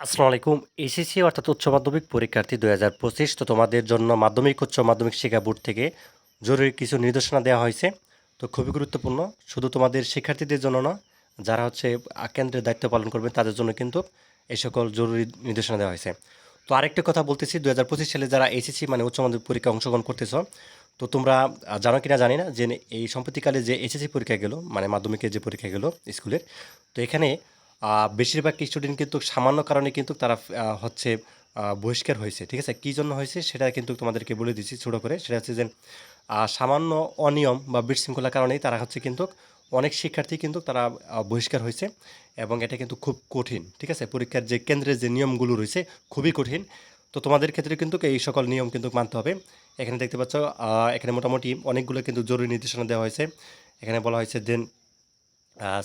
আসসালামু আলাইকুম। এসএসসি অর্থাৎ উচ্চ মাধ্যমিক পরীক্ষার্থী দুই হাজার পঁচিশ। তো তোমাদের জন্য মাধ্যমিক, উচ্চ মাধ্যমিক শিক্ষা বোর্ড থেকে জরুরি কিছু নির্দেশনা দেওয়া হয়েছে। তো খুবই গুরুত্বপূর্ণ। শুধু তোমাদের শিক্ষার্থীদের জন্য না, যারা হচ্ছে কেন্দ্রের দায়িত্ব পালন করবে তাদের জন্য কিন্তু এই সকল জরুরি নির্দেশনা দেওয়া হয়েছে। তো আরেকটা কথা বলতেছি দু হাজার পঁচিশ সালে যারা এসএসসি মানে উচ্চ মাধ্যমিক পরীক্ষা অংশগ্রহণ করতেছ, তো তোমরা জানো কিনা জানি না যে এই সম্প্রতিকালে যে এসএসসি পরীক্ষা গেলো মানে মাধ্যমিকের যে পরীক্ষা গেলো স্কুলের, তো এখানে বেশিরভাগ স্টুডেন্ট কিন্তু সামান্য কারণে কিন্তু তারা হচ্ছে বহিষ্কার হয়েছে, ঠিক আছে? কী জন্য হয়েছে সেটা কিন্তু তোমাদেরকে বলে দিচ্ছি ছোটো করে। সেটা হচ্ছে যে সামান্য অনিয়ম বা বিশৃঙ্খলার কারণেই তারা হচ্ছে কিন্তু অনেক শিক্ষার্থী কিন্তু তারা বহিষ্কার হয়েছে এবং এটা কিন্তু খুব কঠিন, ঠিক আছে? পরীক্ষার যে কেন্দ্রের যে নিয়মগুলো রয়েছে খুবই কঠিন। তো তোমাদের ক্ষেত্রে কিন্তু এই সকল নিয়ম কিন্তু মানতে হবে। এখানে দেখতে পাচ্ছ এখানে মোটামুটি অনেকগুলো কিন্তু জরুরি নির্দেশনা দেওয়া হয়েছে। এখানে বলা হয়েছে দেন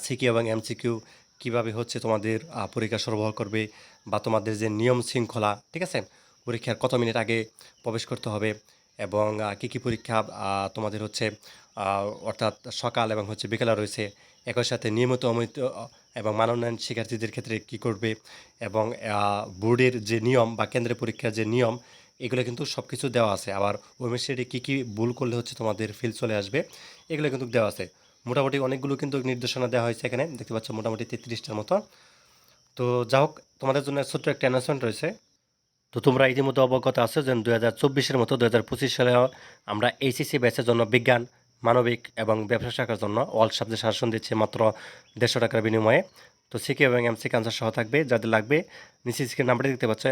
সিকিউ এবং এমসিকিউ কীভাবে হচ্ছে তোমাদের পরীক্ষা সরবরাহ করবে বা তোমাদের যে নিয়ম শৃঙ্খলা, ঠিক আছে? পরীক্ষার কত মিনিট আগে প্রবেশ করতে হবে এবং কী কী পরীক্ষা তোমাদের হচ্ছে অর্থাৎ সকাল এবং হচ্ছে বিকেলে রয়েছে, একই সাথে নিয়মিত অমিত, এবং মানোন্নয়ন শিক্ষার্থীদের ক্ষেত্রে কী করবে এবং বোর্ডের যে নিয়ম বা কেন্দ্রের পরীক্ষার যে নিয়ম, এগুলো কিন্তু সব কিছু দেওয়া আছে। আবার ওয়েবসাইটে কী কী ভুল করলে হচ্ছে তোমাদের ফিল চলে আসবে, এগুলো কিন্তু দেওয়া আছে। মোটামুটি অনেকগুলো কিন্তু নির্দেশনা দেওয়া হয়েছে এখানে। দেখতে পাচ্ছ মোটামুটি তেত্রিশটার মতো। তো যা হোক, তোমাদের জন্য ছোট্ট একটা অ্যানাউন্সমেন্ট রয়েছে। তো তোমরা ইতিমধ্যে অবগত আছো যে দু হাজার চব্বিশের মতো দু হাজার পঁচিশ সালে আমরা এইচএসসি ব্যাচের জন্য বিজ্ঞান, মানবিক এবং ব্যবসা শাখার জন্য অল সাবজেক্ট শাসন দিচ্ছে মাত্র দেড়শো টাকার বিনিময়ে। তো সিকে এবং এমসি ক্যান্সার সহ থাকবে, যাদের লাগবে, নিচে স্ক্রিন নাম্বারটি দেখতে পাচ্ছ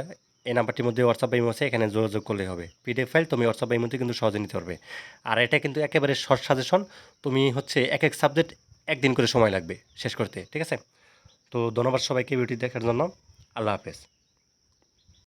এই নাম্বারটির মধ্যে হোয়াটসঅ্যাপ ইমো আছে, এখানে যোগাযোগ করলে হবে। পিডিএফ ফাইল তুমি হোয়াটসঅ্যাপ ইমোতে কিন্তু সহজে নিতে পারবে। আর এটা কিন্তু একেবারে শর্ট সাজেশন তুমি হচ্ছে এক এক সাবজেক্ট একদিন করে সময় লাগবে শেষ করতে, ঠিক আছে? তো ধন্যবাদ সবাইকে ভিডিও দেখার জন্য। আল্লাহ হাফেজ।